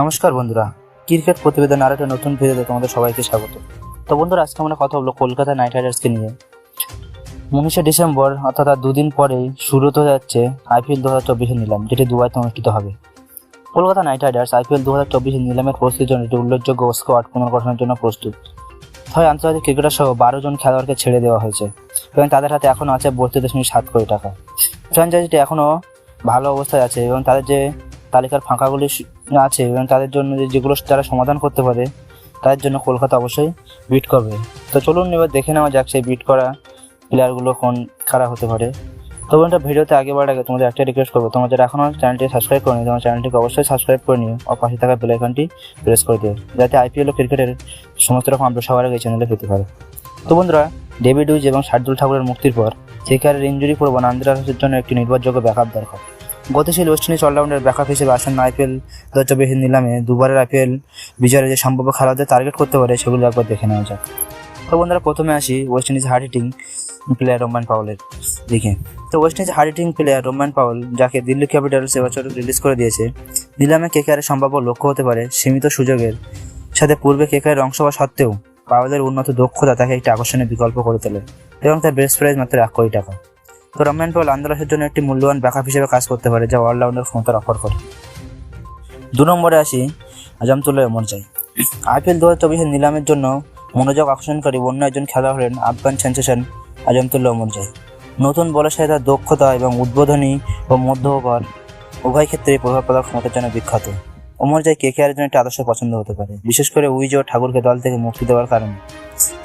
নমস্কার বন্ধুরা, ক্রিকেট প্রতিবেদন আর একটা নতুন ভিডিওতে তোমাদের সবাইকে স্বাগত। তো বন্ধুরা, আজকে আমরা কথা বলব কলকাতা নাইট রাইডার্সকে নিয়ে। উনিশে ডিসেম্বর, অর্থাৎ আর দুদিন পরেই শুরু হতে যাচ্ছে আইপিএল দু হাজার চব্বিশের নিলাম, যেটি দুবাইতে অনুষ্ঠিত হবে। কলকাতা নাইট রাইডার্স আইপিএল দু হাজার চব্বিশের নিলামের প্রস্তুতির জন্য একটি উল্লেখযোগ্য স্কোয়াড পুনর্গঠনের জন্য প্রস্তুত। ছয় আন্তর্জাতিক ক্রিকেটার সহ বারো জন খেলোয়াড়কে ছেড়ে দেওয়া হয়েছে এবং তাদের হাতে এখনও আছে বত্রিশ দশমিক সাত কোটি টাকা। ফ্র্যাঞ্চাইজিটি এখনও ভালো অবস্থায় আছে এবং তাদের যে তালিকার ফাঁকাগুলি আছে এবং তাদের জন্য যেগুলো তারা সমাধান করতে পারে, তাদের জন্য কলকাতা অবশ্যই বিট করবে। তো চলুন এবার দেখে নেওয়া যাক সেই বিট করা প্লেয়ারগুলো কোন, কারা হতে পারে। তো বন্ধুরা, ভিডিওতে আগে বাড়ার আগে তোমাদের একটা রিকোয়েস্ট করব। তোমাদের যারা এখনও চ্যানেলটি সাবস্ক্রাইব করেনি, তোমার চ্যানেলটিকে অবশ্যই সাবস্ক্রাইব করে নিও। আর পাশে থাকা বেল আইকনটি প্রেস করে দিও, যাতে আইপিএল ও ক্রিকেটের সমস্ত রকম আপডেট সবার আগে চ্যানেলে পেতে পারে। তো বন্ধুরা ডেভিড উইজ এবং শার্দুল ঠাকুরের মুক্তির পর কেকারের ইঞ্জুরি প্রবণ আন্দ্রা হাসের জন্য একটি নির্ভরযোগ্য ব্যাকআপ দরকার। গতিশীল ওয়েস্ট ইন্ডিজ অলরাউন্ডার ব্যাকআপ হিসেবে আসন্ন আইপিএল দু হাজার নিলামে। দুবারের আইপিএল বিজয়ের যে সম্ভাব্য খেলোয়াড়দের টার্গেট করতে পারে সেগুলো একবার দেখে নেওয়া যাক। তো বন্ধুরা, প্রথমে আসি West Indies hard hitting player Rovman পাওয়েলের দিকে। তো West Indies hard hitting player Rovman Powell যাকে দিল্লি ক্যাপিটালস এবছর রিলিজ করে দিয়েছে, নিলামে কেকারের সম্ভাব্য লক্ষ্য হতে পারে সীমিত সুযোগের সাথে পূর্বে কেকারের অংশ হওয়া সত্ত্বেও পাওয়েলের উন্নত দক্ষতা তাকে একটি আকর্ষণীয় বিকল্প করে তোলে এবং তার বেস্ট প্রাইস মাত্র এক কোটি টাকা। তো রম্যান পাওয়েল আন্দোলনের জন্য একটি মূল্যবান ব্যাকআপ হিসেবে কাজ করতে পারে, যা অলরাউন্ডার ক্ষমতার অফার করে দু নম্বরে আসি, আজমতুল্লাহ মরজাই আইপিএল দু হাজার চব্বিশের নিলামের জন্য মনোযোগ আকর্ষণকারী অন্য একজন খেলোয়াড় হলেন আফগান সেন্সেশন আজমতুল্লাহ মরজাই নতুন বলের সাথে তার দক্ষতা এবং উদ্বোধনী ও মধ্য উভয় ক্ষেত্রে প্রভাব ফেলার ক্ষমতার জন্য বিখ্যাত। অমরজাই কে কেয়ারের জন্য একটি আদর্শ পছন্দ হতে পারে। বিশেষ করে উইজ ও ঠাকুরকে দল থেকে মুক্তি দেওয়ার কারণে।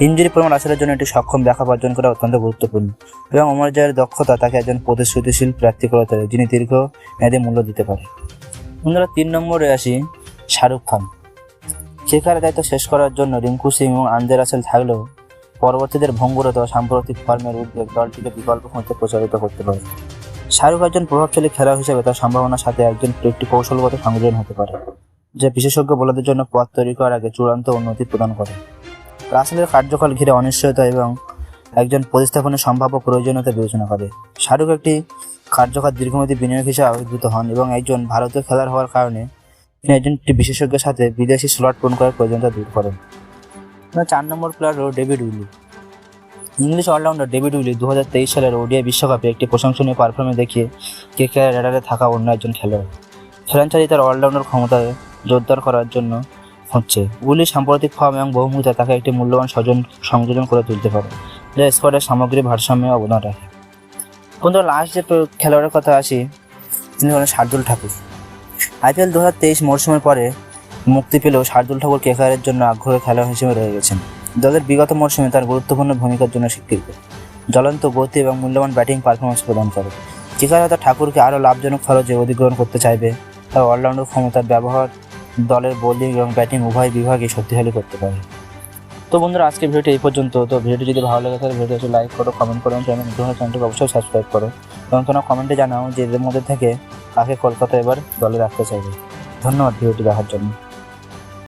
ইঞ্জুরি প্রমাণ আসলের জন্য একটি সক্ষম ব্যাকআপ অর্জন করা অত্যন্ত গুরুত্বপূর্ণ এবং অমরজয়ের দক্ষতা তাকে একজন প্রতিশ্রুতিশীল প্রার্থী করে তোলে, যিনি দীর্ঘ মেয়াদে মূল্য দিতে পারে। বন্ধুরা, তিন নম্বরে আসি শাহরুখ খান। শেখার দায়িত্ব শেষ করার জন্য রিঙ্কু সিং এবং আন্দে রাসেল থাকলেও পরবর্তীদের ভঙ্গুরতা সাম্প্রতিক ফর্মের উদ্বেগ দলটিকে বিকল্প হতে প্রচারিত করতে পারে। শাহরুখ একজন প্রভাবশালী খেলোয়াড় হিসেবে তার সম্ভাবনার সাথে একজন একটি কৌশলগত সংযোজন হতে পারে, যা বিশেষজ্ঞ বোলারদের জন্য পথ তৈরি করার আগে চূড়ান্ত উন্নতি প্রদান করে। রাসেলের কার্যকাল ঘিরে অনিশ্চয়তা এবং একজন প্রতিস্থাপনের সম্ভাব্য প্রয়োজনীয়তা বিবেচনা করে। শাহরুখ একটি কার্যকর দীর্ঘমেয়াদী বিনিয়োগ হিসেবে আবির্ভূত হন এবং একজন ভারতীয় খেলোয়াড় হওয়ার কারণে তিনি একজন একটি বিশেষজ্ঞের সাথে বিদেশি স্লট পূরণ করার প্রয়োজনীয়তা দূর করেন। চার নম্বর প্লেয়ার হল David Willey. English allrounder David Willey দু হাজার তেইশ সালের ওডিআই বিশ্বকাপে একটি প্রশংসনীয় পারফরমেন্স দেখিয়ে কে কে রেডারে থাকা অন্য একজন খেলোয়াড়। ফ্র্যাঞ্চাইজি তার অলরাউন্ডার ক্ষমতায় জোরদার করার জন্য হচ্ছে। উইলি সাম্প্রতিক ফর্ম এবং বহুমুখিতা তাকে একটি মূল্যবান স্বজন সংযোজন করে তুলতে পারে, যা স্কোয়াডের সামগ্রিক ভারসাম্যে অবদান রাখে। বন্ধুরা লাস্ট যে খেলোয়াড়ের কথা আসি, তিনি হলেন শার্দুল ঠাকুর। আইপিএল দু হাজার তেইশ মরশুমের পরে মুক্তি পেলেও শার্দুল ঠাকুর কেকারের জন্য আগ্রহী খেলোয়াড় হিসেবে রয়ে গেছেন। দলের বিগত মরশুমে তার গুরুত্বপূর্ণ ভূমিকার জন্য স্বীকৃত। জ্বলন্ত, গতি এবং মূল্যবান ব্যাটিং পারফরমেন্স প্রদান করে। কেকার হয়তো ঠাকুরকে আরও লাভজনক খরচে অধিগ্রহণ করতে চাইবে, তার অলরাউন্ডার ক্ষমতার ব্যবহার, দলের বোলিং এবং ব্যাটিং উভয় বিভাগে শক্তিশালী করতে পারে। তো বন্ধুরা আজকে ভিডিওটি এই পর্যন্ত। তো ভিডিওটি যদি ভালো লাগে, তাহলে ভিডিওটি লাইক করো কমেন্ট করো চ্যানেল নতুন চ্যানেলটিকে অবশ্যই সাবস্ক্রাইব করো। এবং তোমরা কমেন্টে জানাও যে এদের মধ্যে থেকে কাকে কলকাতা এবার দলে রাখতে চাইবে। ধন্যবাদ ভিডিওটি দেখার জন্য।